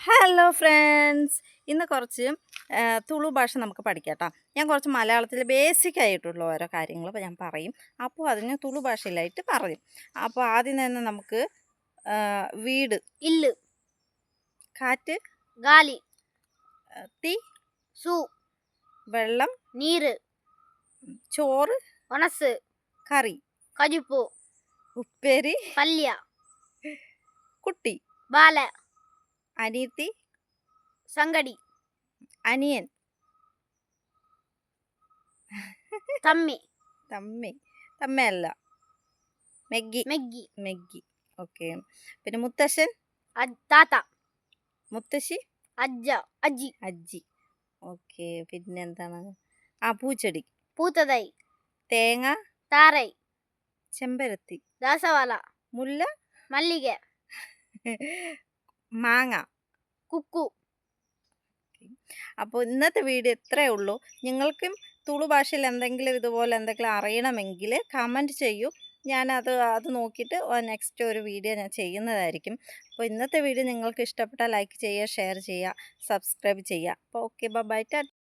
Hello friends. ഇന്ന് കുറച്ച് തുളു ഭാഷ നമുക്ക് പഠിക്കാം ഞാൻ കുറച്ച് മലയാളത്തിൽ ബേസിക് ആയിട്ടുള്ള ഓരോ കാര്യങ്ങൾ ഞാൻ പറയും. അപ്പോൾ അതിന് തുളു ഭാഷയിലായിട്ട് പറയും. അപ്പോൾ ആദ്യം തന്നെ നമുക്ക് വീട്. ഇല്ല്. കാറ്റ്. ഗാലി തീ. സൂ. വെള്ളം. നീര്. ചോറ്. ഒണസ്. കറി. കരിപ്പൂ ഉപ്പേരി. പല്യ. കുട്ടി. ബാല. അനിയത്തി? സംഗടി. അനിയൻ? തമ്മി. തമ്മി. തമ്മയല്ല. മെഗ്ഗി. മെഗ്ഗി. മെഗ്ഗി. ഓക്കെ. പിന്നെ മുത്തശ്ശൻ? താത്ത. മുത്തശ്ശി? അജ്ജ അജ്ജി. അജ്ജി. ഓക്കെ. പിന്നെ എന്താണ്? ആ പൂച്ചെടി. പൂത്തതൈ. തേങ്ങ? താറൈ ചെമ്പരത്തി. ദാസവാല മുല്ല? മല്ലിക. മാങ്ങ കുക്കു. അപ്പോൾ ഇന്നത്തെ വീഡിയോ ഇത്രയേ ഉള്ളൂ. നിങ്ങൾക്കും തുളു ഭാഷയിൽ എന്തെങ്കിലും ഇതുപോലെ എന്തെങ്കിലും അറിയണമെങ്കിൽ കമന്റ് ചെയ്യൂ. ഞാനത് അത് നോക്കിയിട്ട് നെക്സ്റ്റ് ഒരു വീഡിയോ ഞാൻ ചെയ്യുന്നതായിരിക്കും. അപ്പോൾ ഇന്നത്തെ വീഡിയോ നിങ്ങൾക്ക് ഇഷ്ടപ്പെട്ടാൽ ലൈക്ക് ചെയ്യുക ഷെയർ ചെയ്യുക സബ്സ്ക്രൈബ് ചെയ്യുക. അപ്പോൾ ഓക്കെ ബൈ ടാറ്റ്.